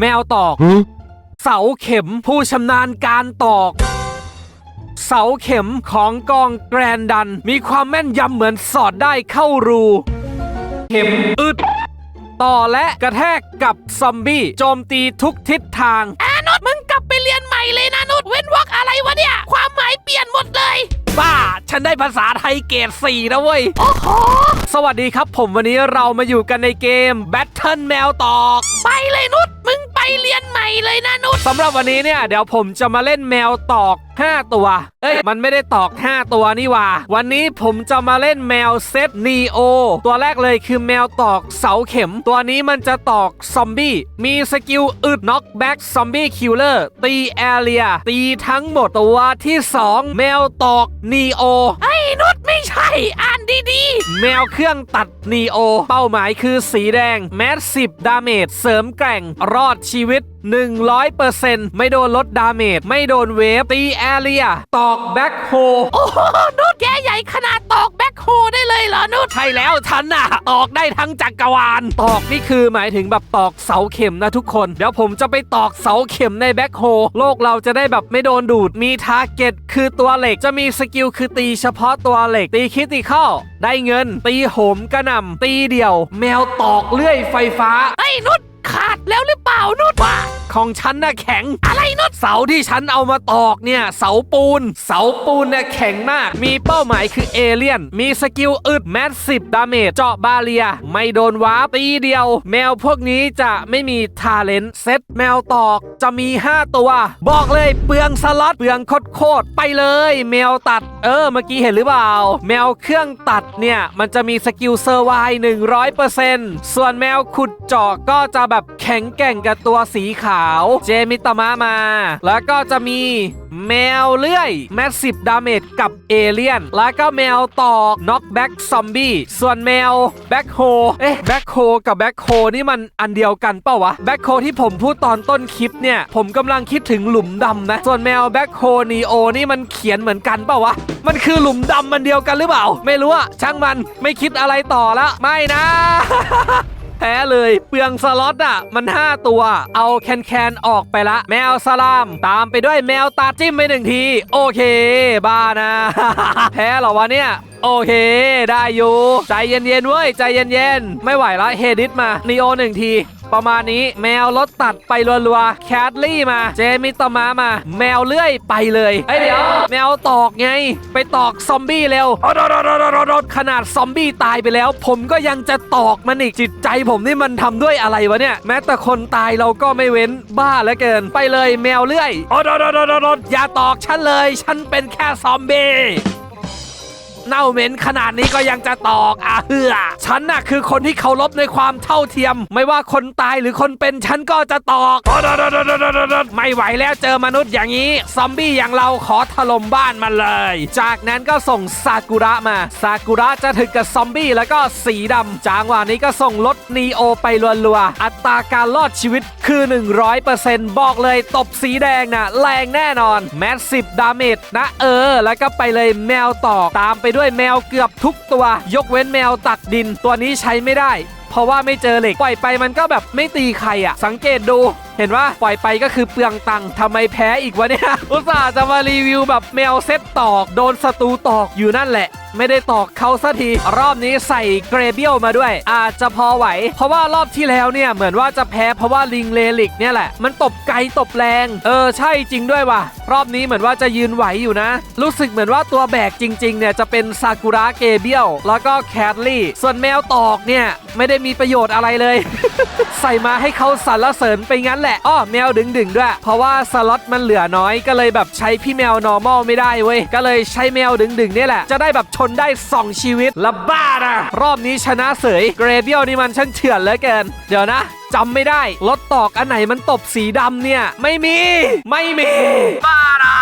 แมวตอก เสาเข็มผู้ชำนาญการตอก เสาเข็มของกองแกรนดัน มีความแม่นยำเหมือนสอดได้เข้ารู เข็มอึด ต่อและกระแทกกับซอมบี้โจมตีทุกทิศทาง อานุชมึงกลับไปเรียนใหม่เลยนะนุชเว้นวรรคอะไรวะ ได้ภาษาไทยเกรดสี่นะเว้ยโอ้โหสวัสดีครับผมวันนี้เรามาอยู่กันในเกม Battle แมวตอก ไปเลยนุชมึงไปเรียนใหม่เลยนะนุชสำหรับวันนี้เนี่ยเดี๋ยวผมจะมาเล่นแมวตอก5 ตัว เอ้ย มันไม่ได้ตอก 5 ตัวนี่ว่า วันนี้ผมจะมาเล่นแมวเซตนีโอตัวแรกเลยคือแมวตอกเสาเข็ม ตัวนี้มันจะตอกซอมบี้ มีสกิลอึดน็อกแบ็กซอมบี้คิลเลอร์ตีแอเรีย ตีทั้งหมดตัวที่ 2 แมวตอกนีโอไอ้นุชไม่ใช่ อ่านดีๆ แมวเครื่องตัดนีโอ เป้าหมายคือสีแดงแมสสิบดาเมจเสริมแกร่งรอดชีวิต 100%ไม่โดนลดดาเมจ ไม่โดนเวฟ ตีแอเรีย ตอกแบ็คโฮๆโอ้โหนุชแกใหญ่ขนาดตอกแบ็คโฮได้เลยเหรอนุชใช่แล้วฉันน่ะ ตอกได้ทั้งจักรวาล ตอกนี่คือหมายถึงแบบตอกเสาเข็มนะทุกคน เดี๋ยวผมจะไปตอกเสาเข็มในแบ็คโฮ โลกเราจะได้แบบไม่โดนดูด มีทาร์เก็ตคือตัวเหล็ก จะมีสกิลคือตีเฉพาะตัวเหล็ก ตีคิติเข้าได้เงิน ตีโหมกระหน่ำตีเดี่ยว แมวตอกเลื่อยไฟฟ้า ไอ้นุช ขาดแล้วหรือเปล่านุชว่า ของฉันน่ะแข็ง อะไรนุชเสาที่ฉันเอามาตอกเนี่ย เสาปูน เสาปูนเนี่ยแข็งมาก มีเป้าหมายคือเอเลียน มีสกิลอึดแมสสิบดาเมจเจาะบาเรีย ไม่โดนวาร์ปตีเดียว แมวพวกนี้จะไม่มีทาเลนต์เซตแมวตอกจะมี 5 ตัว บอกเลยเปลืองสล็อตเปลืองโคตรไปเลย แมวตัด เออ เมื่อกี้เห็นหรือเปล่า แมวเครื่องตัดเนี่ย มันจะมีสกิลเซอร์ไว100%ส่วนแมวขุดเจาะก็จะแบบแข็งแกร่งกับตัวสีขาวเจมิตามะมา แล้วก็จะมีแมวเลื่อยแมสสิบดาเมจกับเอเลียน แล้วก็แมวตอกน็อกแบ็กซอมบี้ส่วนแมวแบ็คโฮเอ๊ะแบ็คโฮกับแบ็คโฮนี่มันอันเดียวกันเปล่าวะแบ็คโฮที่ผมพูดตอนต้นคลิปเนี่ย ผมกำลังคิดถึงหลุมดำนะ ส่วนแมวแบ็คโฮนีโอนี่มันเขียนเหมือนกันเปล่าวะ มันคือหลุมดำมันเดียวกันหรือเปล่า ไม่รู้อะช่างมันไม่คิดอะไรต่อละไม่นะ พ้เลย เปลืองสล็อตอะ มัน 5 ตัว เอาแคนแคนออกไปละ แมวสลาม ตามไปด้วยแมวตาจิ้มไปหนึ่งที โอเค บ้านะ แพ้หรอวะเนี่ยโอเค ได้อยู่ ใจเย็นๆเว้ย ใจเย็นๆ ไม่ไหวละเฮดิสมานีโอหนึ่งที ประมาณนี้ แมวรถตัดไปรัวๆแคทลี่มา เจมิตมามา แมวเลื่อยไปเลยเอ้ยเดี๋ยว แมวตอกไง ไปตอกซอมบี้เร็วขนาดซอมบี้ตายไปแล้ว ผมก็ยังจะตอกมันอีกจิตใจผมนี่มันทำด้วยอะไรวะเนี่ย แม้แต่คนตายเราก็ไม่เว้นบ้าเหลือเกิน ไปเลยแมวเลื่อยอย่าตอกฉันเลย ฉันเป็นแค่ซอมบี้ เน่าเหม็นขนาดนี้ก็ยังจะตอกอะเฮือฉันน่ะคือคนที่เคารพในความเท่าเทียม ไม่ว่าคนตายหรือคนเป็นฉันก็จะตอก ไม่ไหวแล้วเจอมนุษย์อย่างนี้ ซอมบี้อย่างเราขอถล่มบ้านมันเลย จากนั้นก็ส่งซากุระมาซากุระจะถึกกับซอมบี้แล้วก็สีดำจางวะนี้ก็ส่งรถนีโอไปรัวๆอัตราการรอดชีวิตคือ 100%บอกเลยตบสีแดงน่ะแรงแน่นอนแมสสิบดาเมจนะเออ แล้วก็ไปเลยแมวตอกตามไปด้วยแมวเกือบทุกตัว ยกเว้นแมวตักดินตัวนี้ใช้ไม่ได้ เพราะว่าไม่เจอเหล็กปล่อยไปมันก็แบบไม่ตีใครอะสังเกตดูเห็นว่าปล่อยไปก็คือเปลืองตังค์ทำไมแพ้อีกวะเนี่ย อุตส่าห์จะมารีวิวแบบแมวเซตตอก โดนศัตรูตอกอยู่นั่นแหละ ไม่ได้ตอกเขาสักที รอบนี้ใส่เกรเบียลมาด้วย อาจจะพอไหว เพราะว่ารอบที่แล้วเนี่ย เหมือนว่าจะแพ้เพราะว่าลิงเลลิกเนี่ยแหละ มันตบไกลตบแรง เออ ใช่จริงด้วยว่ะ รอบนี้เหมือนว่าจะยืนไหวอยู่นะ รู้สึกเหมือนว่าตัวแบกจริง ๆ เนี่ยจะเป็นซากุระเกเบียลแล้วก็แคทลี่ ส่วนแมวตอกเนี่ยไม่ได้มีประโยชน์อะไรเลยใส่มาให้เขาสรรเสริญไปงั้นแหละอ้อแมวดึงดึงๆด้วย เพราะว่าสล็อตมันเหลือน้อยก็เลยแบบใช้พี่แมว normal ไม่ได้เว้ย ก็เลยใช้แมวดึงดึงๆเนี่ยแหละ จะได้แบบชนได้ 2 ชีวิตละบ้านะรอบนี้ชนะเสยเกรเบียลนี่มันช่างเถื่อนเหลือเกิน เดี๋ยวนะจำไม่ได้รถตอกอันไหนมันตบสีดำเนี่ย ไม่มี ไม่มีบ้านะ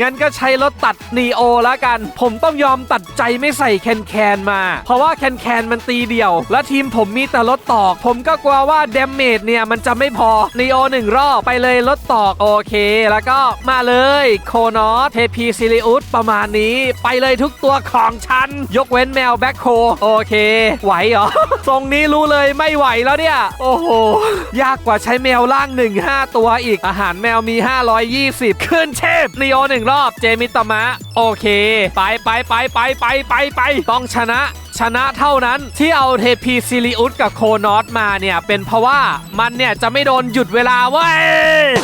งั้นก็ใช้รถตัดนีโอแล้วกัน ผมต้องยอมตัดใจไม่ใส่แคนแคนมา เพราะว่าแคนแคนมันตีเดี่ยว และทีมผมมีแต่รถตอก ผมก็กลัวว่าเดมเมจเนี่ยมันจะไม่พอนีโอหนึ่งรอบไปเลยรถตอกโอเค แล้วก็มาเลยโคนอสเทพีซิลิอุสประมาณนี้ ไปเลยทุกตัวของฉัน ยกเว้นแมวแบ็คโคโอเค ไหวเหรอทรงนี้รู้เลยไม่ไหวแล้วเนี่ย โอ้โห ยากกว่าใช้แมวล่างหนึ่งห้าตัวอีกอาหารแมวมี 520 ขึ้นเชฟนีโอหนึ่งรอบ เจมิตามะ โอเค ไปไปไปไปไปไปไปต้องชนะ ชนะเท่านั้นที่เอาเทพีซิลิอุสกับโคนอสมาเนี่ย เป็นเพราะว่ามันเนี่ยจะไม่โดนหยุดเวลาเว้ย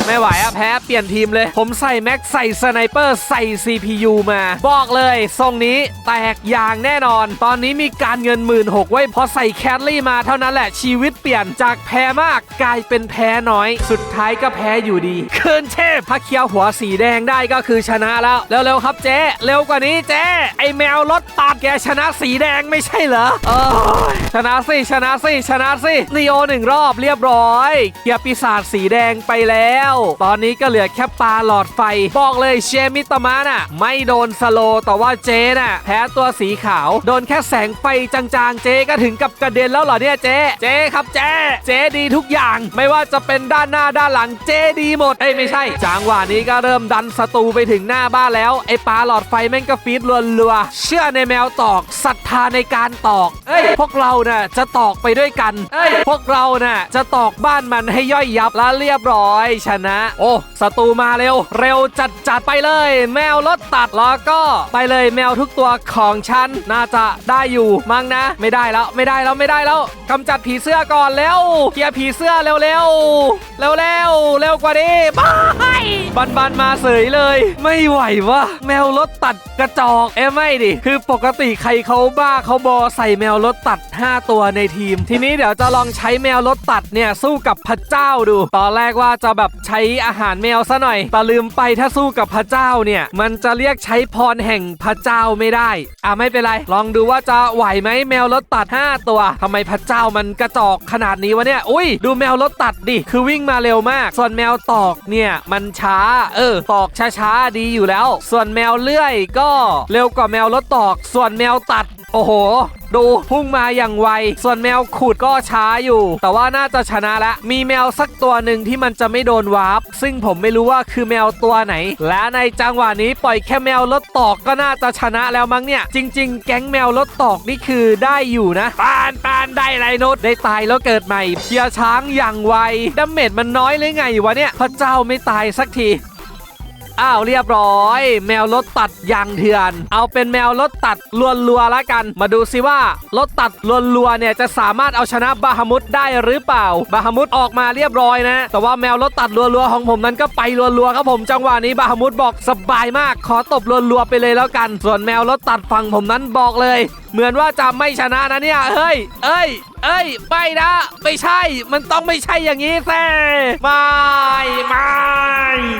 ไม่ไหวอะแพ้เปลี่ยนทีมเลย ผมใส่แม็กใส่สไนเปอร์ใส่ CPU มา บอกเลยทรงนี้แตกอย่างแน่นอน ตอนนี้มีการเงินหมื่นหกไว้พอใส่แคทลี่มาเท่านั้นแหละชีวิตเปลี่ยนจากแพ้มากกลายเป็นแพ้น้อย สุดท้ายก็แพ้อยู่ดีเคินเทพถ้าเคียวหัวสีแดงได้ก็คือชนะแล้วเร็วๆครับเจ๊เร็วกว่านี้เจ๊ไอแมวรถตัดแกชนะสีแดงไม่ใช่เหรอเออชนะสิชนะสิชนะสินีโอหนึ่งรอบเรียบร้อยเกียร์ปีศาจสีแดงไปแล้ว ตอนนี้ก็เหลือแค่ปลาหลอดไฟ บอกเลยเชมิตามะน่ะ ไม่โดนสโลแต่ว่าเจน่ะแพ้ตัวสีขาว โดนแค่แสงไฟจางๆ เจก็ถึงกับกระเด็นแล้วเหรอเนี่ยเจ เจครับเจ เจดีทุกอย่าง ไม่ว่าจะเป็นด้านหน้าด้านหลังเจดีหมดเอ้ยไม่ใช่ จังหวะนี้ก็เริ่มดันศัตรูไปถึงหน้าบ้านแล้วไอ้ปลาหลอดไฟแม่งก็ฟีดรัวๆเชื่อในแมวตอกศรัทธาในการตอก เอ้ย พวกเราน่ะจะตอกไปด้วยกัน เอ้ย พวกเราน่ะจะตอกบ้านมันให้ย่อยยับแล้วเรียบร้อยชนะ โอ้ศัตรูมาเร็ว เร็วจัดจัดไปเลย แมวรถตัดแล้วก็ไปเลยแมวทุกตัวของฉันน่าจะได้อยู่มั้งนะ ไม่ได้แล้วไม่ได้แล้วไม่ได้แล้วกำจัดผีเสื้อก่อนเร็วเคลียร์ผีเสื้อเร็วเร็วเร็วเร็วเร็วกว่านี้บายบันบันมาเสยเลย ไม่ไหววะแมวรถตัดกระจอกเอ้ไม่ดิคือปกติใครเขาบ้าเขาบอใส่แมวรถตัด 5 ตัวในทีม ทีนี้เดี๋ยวจะลองใช้แมวรถตัดเนี่ยสู้กับพระเจ้าดู ตอนแรกว่าจะแบบใช้อาหารแมวซะหน่อยแต่ลืมไปถ้าสู้กับพระเจ้าเนี่ย มันจะเรียกใช้พรแห่งพระเจ้าไม่ได้ อะไม่เป็นไร ลองดูว่าจะไหวไหมแมวรถตัด 5 ตัวทำไมพระเจ้ามันกระจอกขนาดนี้วะเนี่ย อุ้ย ดูแมวรถตัดดิ คือวิ่งมาเร็วมาก ส่วนแมวตอกเนี่ยมันช้า เออ ตอกช้าๆดีอยู่แล้ว ส่วนแมวเลื่อยก็เร็วกว่าแมวรถตอก ส่วนแมวตัด โอ้โห ดูพุ่งมาอย่างไว ส่วนแมวขุดก็ช้าอยู่ แต่ว่าน่าจะชนะละ มีแมวสักตัวหนึ่งที่มันจะไม่โดนวาร์ปซึ่งผมไม่รู้ว่าคือแมวตัวไหน และในจังหวะนี้ปล่อยแค่แมวรถตอกก็น่าจะชนะแล้วมั้งเนี่ย จริง ๆ แก๊งแมวรถตอกนี่คือได้อยู่นะปานปานได้ไรโนดได้ตายแล้วเกิดใหม่เพียร์ช้างอย่างไวดาเมจมันน้อยเลยไงวะเนี่ยพระเจ้าไม่ตายสักที อ้าวเรียบร้อย แมวรถตัดยางเถื่อน เอาเป็นแมวรถตัดลัวๆแล้วกัน มาดูซิว่ารถตัดลวนลัวเนี่ยจะสามารถเอาชนะบาฮามุดได้หรือเปล่า บาฮามุดออกมาเรียบร้อยนะ แต่ว่าแมวรถตัดลวนลัวของผมนั้นก็ไปลวนลัวครับผมจังหวะนี้บาฮามุดบอกสบายมาก ขอตบลวนลัวไปเลยแล้วกัน ส่วนแมวรถตัดฝั่งผมนั้นบอกเลยเหมือนว่าจะไม่ชนะนะเนี่ยเฮ้ย เอ้ย เอ้ยไม่นะไม่ใช่ มันต้องไม่ใช่อย่างนี้แซ่ไม่ไม่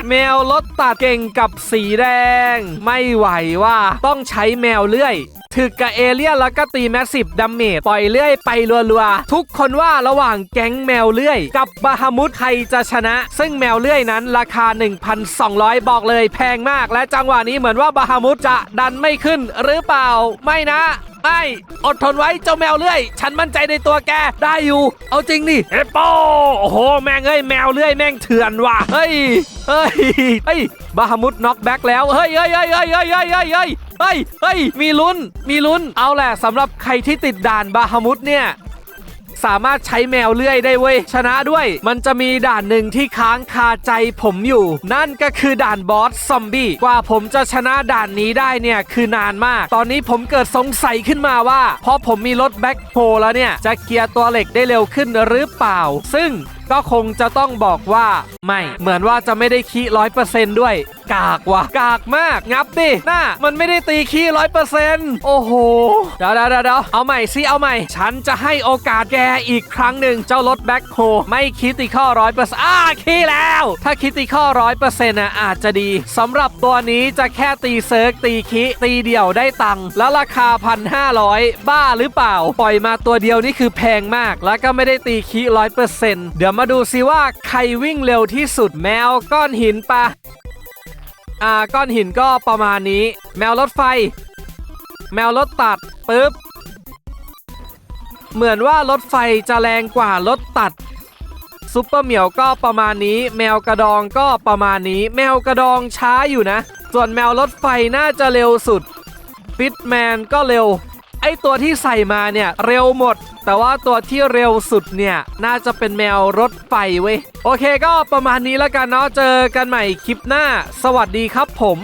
แมวรถตัดเก่งกับสีแดง ไม่ไหวว่าต้องใช้แมวเลื่อย ถึกกับเอเลี่ยนแล้วก็ตีแมสซีฟดัมเมจปล่อยเลื่อยไปรัวๆ ทุกคนว่าระหว่างแก๊งแมวเลื่อย กับบาฮามุดใครจะชนะ ซึ่งแมวเลื่อยนั้นราคา 1,200 บอกเลยแพงมาก และจังหวะนี้เหมือนว่าบาฮามุดจะดันไม่ขึ้นหรือเปล่า ไม่นะไม่อดทนไว้เจ้าแมวเลื่อย ฉันมั่นใจในตัวแกได้อยู่ เอาจริงดิเอปโปโอ้โห แม่งเอ้ยแมวเลื่อยแม่งเถื่อนว่ะเฮ้ยเฮ้ยเฮ้ย บาฮามุดน็อกแบ็กแล้ว เฮ้ยเฮ้ยเฮ้ยเฮ้ยเฮ้ยเฮ้ยเฮ้ยเฮ้ยเฮ้ยเฮ้ยมีลุ้น มีลุ้น เอาแหละสำหรับใครที่ติดด่านบาฮามุดเนี่ยสามารถใช้แมวเลื่อยได้เว้ย ชนะด้วย มันจะมีด่านหนึ่งที่ค้างคาใจผมอยู่ นั่นก็คือด่านบอสซอมบี้กว่าผมจะชนะด่านนี้ได้เนี่ย คือนานมาก ตอนนี้ผมเกิดสงสัยขึ้นมาว่าพอผมมีรถแบ็คโฮแล้วเนี่ย จะเคลียร์ตัวเหล็กได้เร็วขึ้นหรือเปล่า ซึ่ง ก็คงจะต้องบอกว่าไม่ เหมือนว่าจะไม่ได้คีร้อยเปอร์เซนต์ด้วย กากว่ะกากมาก งับดิหน้า มันไม่ได้ตีคีร้อยเปอร์เซนต์โอ้โห เดี๋ยวเดี๋ยวเดี๋ยวเอาใหม่สิเอาใหม่ ฉันจะให้โอกาสแกอีกครั้งหนึ่งเจ้ารถแบ็คโฮไม่คิติข้อร้อยเปอร์เซนต์อ่าคีแล้ว ถ้าคิติข้อร้อยเปอร์เซนต์นะอาจจะดีสำหรับตัวนี้จะแค่ตีเซิร์กตีคิตีเดี่ยวได้ตังค์แล้วราคาพันห้าร้อยบ้าหรือเปล่า ปล่อยมาตัวเดียวนี่คือแพงมาก แล้วก็ไม่ได้ตีคิร้อยเปอร์เซนต์เดี๋ยวมาดูซิว่าใครวิ่งเร็วที่สุดแมวก้อนหินปะอ่าก้อนหินก็ประมาณนี้ แมวรถไฟ แมวรถตัดปึ๊บเหมือนว่ารถไฟจะแรงกว่ารถตัดซุปเปอร์เหมียวก็ประมาณนี้ แมวกระดองก็ประมาณนี้ แมวกระดองช้าอยู่นะ ส่วนแมวรถไฟน่าจะเร็วสุดฟิตแมนก็เร็ว ไอตัวที่ใส่มาเนี่ยเร็วหมด แต่ว่าตัวที่เร็วสุดเนี่ย น่าจะเป็นแมวรถไฟเว้ย โอเคก็ประมาณนี้แล้วกันเนาะเจอกันใหม่คลิปหน้า สวัสดีครับผม